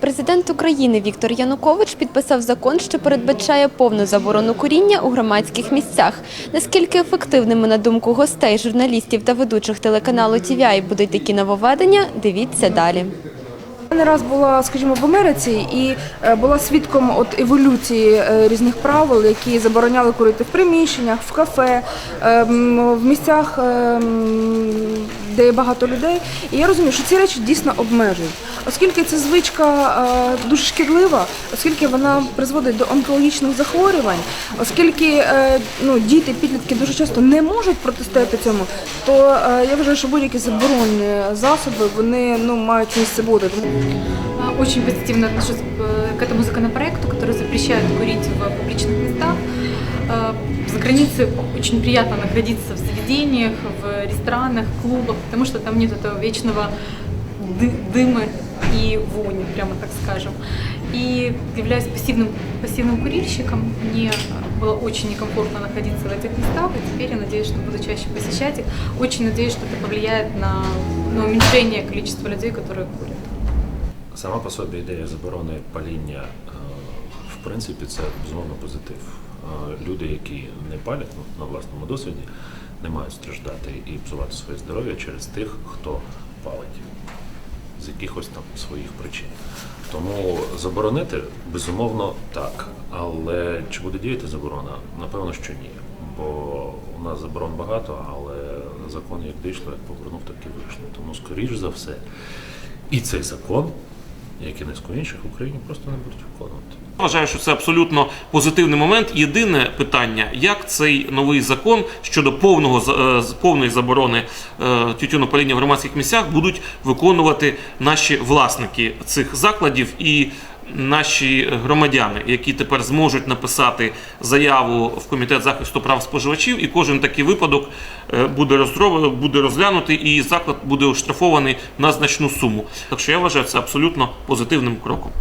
Президент України Віктор Янукович підписав закон, що передбачає повну заборону куріння у громадських місцях. Наскільки ефективними, на думку гостей, журналістів та ведучих телеканалу TVI будуть такі нововведення, дивіться далі. Я не раз була, скажімо, в Америці і е, була свідком от еволюції е, різних правил, які забороняли курити в приміщеннях, в кафе, ем, в місцях, ем, де є багато людей. І я розумію, що ці речі дійсно обмежують, оскільки ця звичка е, дуже шкідлива, оскільки вона призводить до онкологічних захворювань, оскільки е, ну, діти, підлітки дуже часто не можуть протистояти цьому, то е, я вважаю, що будь-які заборонені засоби вони ну мають місце бути. Тому А, Очень позитивно отношусь к к этому законопроекту, который запрещает курить в публичных местах. А, За границей очень приятно находиться в заведениях, в ресторанах, клубах, потому что там нет этого вечного ды- дыма и вони, прямо так скажем. И являюсь пассивным, пассивным курильщиком, мне было очень некомфортно находиться в этих местах, и теперь я надеюсь, что буду чаще посещать их. Очень надеюсь, что это повлияет на, на уменьшение количества людей, которые курят. Сама по собі ідея заборони паління, е, в принципі, це безумовно позитив. Люди, які не палять ну, на власному досвіді, не мають страждати і псувати своє здоров'я через тих, хто палить з якихось там своїх причин. Тому заборонити безумовно так. Але чи буде діяти заборона? Напевно, що ні. Бо у нас заборон багато, але закон як дійшло, як повернув, так і вийшло. Тому, скоріш за все, і цей закон, як і низку інших, в Україні просто не будуть виконувати. Вважаю, що це абсолютно позитивний момент. Єдине питання, як цей новий закон щодо повного е, повної заборони е, тютюнопаління в громадських місцях будуть виконувати наші власники цих закладів і наші громадяни, які тепер зможуть написати заяву в комітет захисту прав споживачів, і кожен такий випадок е, буде буде розглянутий, і заклад буде оштрафований на значну суму. Так що я вважаю це абсолютно позитивним кроком.